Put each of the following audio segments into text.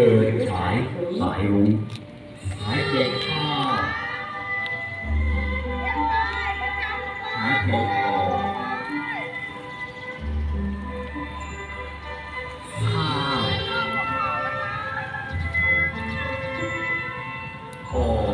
เกิดฉายสายรุ้งฉายเด็กข้าสายเด็กออกข้าวคอ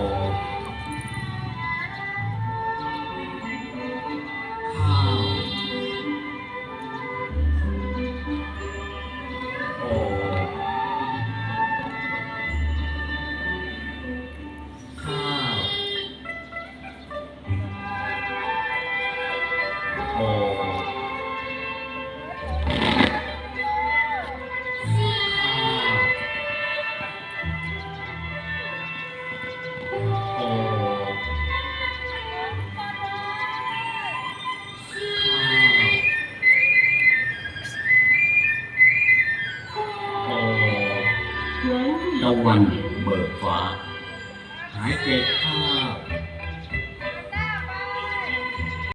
long hoành bờ khóa. Hái kẹt tha.